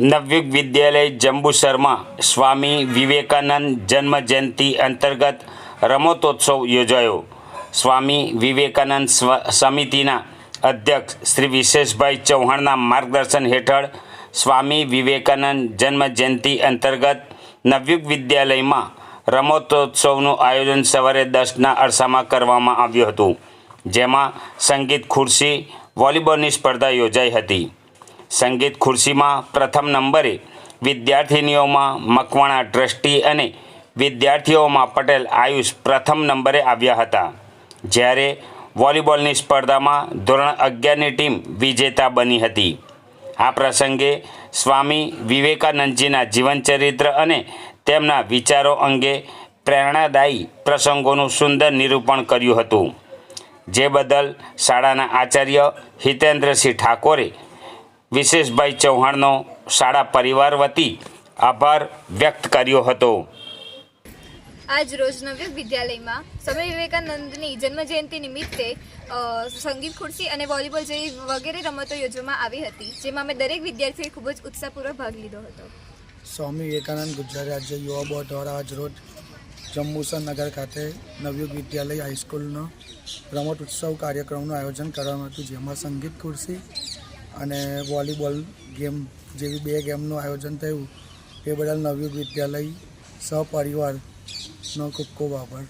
નવયુગ વિદ્યાલય જંબુસરમાં સ્વામી વિવેકાનંદ જન્મ જયંતિ અંતર્ગત રમતોત્સવ યોજાયો. સ્વામી વિવેકાનંદ સમિતિના અધ્યક્ષ શ્રી વિશેષભાઈ ચૌહાણના માર્ગદર્શન હેઠળ સ્વામી વિવેકાનંદ જન્મ જયંતિ અંતર્ગત નવયુગ વિદ્યાલયમાં રમતોત્સવનું આયોજન સવારે દસના અરસામાં કરવામાં આવ્યું હતું, જેમાં સંગીત, ખુરશી, વોલીબોલની સ્પર્ધા યોજાઈ હતી. સંગીત ખુરશીમાં પ્રથમ નંબરે વિદ્યાર્થિનીઓમાં મકવાણા ટ્રસ્ટી અને વિદ્યાર્થીઓમાં પટેલ આયુષ પ્રથમ નંબરે આવ્યા હતા. જ્યારે વોલીબોલની સ્પર્ધામાં ધોરણ અગિયારની ટીમ વિજેતા બની હતી. આ પ્રસંગે સ્વામી વિવેકાનંદજીના જીવનચરિત્ર અને તેમના વિચારો અંગે પ્રેરણાદાયી પ્રસંગોનું સુંદર નિરૂપણ કર્યું હતું. જે બદલ શાળાના આચાર્ય હિતેન્દ્રસિંહ ઠાકોરે વિશેષભાઈ ચૌહાણનો શાળા પરિવાર વતી આભાર વ્યક્ત કર્યો હતો. આજ રોજ નવ્ય વિદ્યાલયમાં સ્વામી વિવેકાનંદની જન્મજયંતિ નિમિત્તે સંગીત ખુરશી અને વોલીબોલ જેવી વગેરે રમતો યોજવામાં આવી હતી જેમાં અમે દરેક વિદ્યાર્થીઓએ ખૂબ જ ઉત્સાહપૂર્વક ભાગ લીધો હતો. સ્વામી વિવેકાનંદ ગુજરાત રાજ્ય યુવા બોર્ડ દ્વારા આજરોજ જંબુસર નગર ખાતે નવયુગ વિદ્યાલય હાઈસ્કૂલનો રમત ઉત્સવ કાર્યક્રમનું આયોજન કરવામાં હતું જેમાં સંગીત ખુરશી અને વોલીબોલ ગેમ જેવી બે ગેમનું આયોજન થયું. એ બદલ નવયુગ વિદ્યાલય સહપરિવારનો ખૂબ ખૂબ આભાર.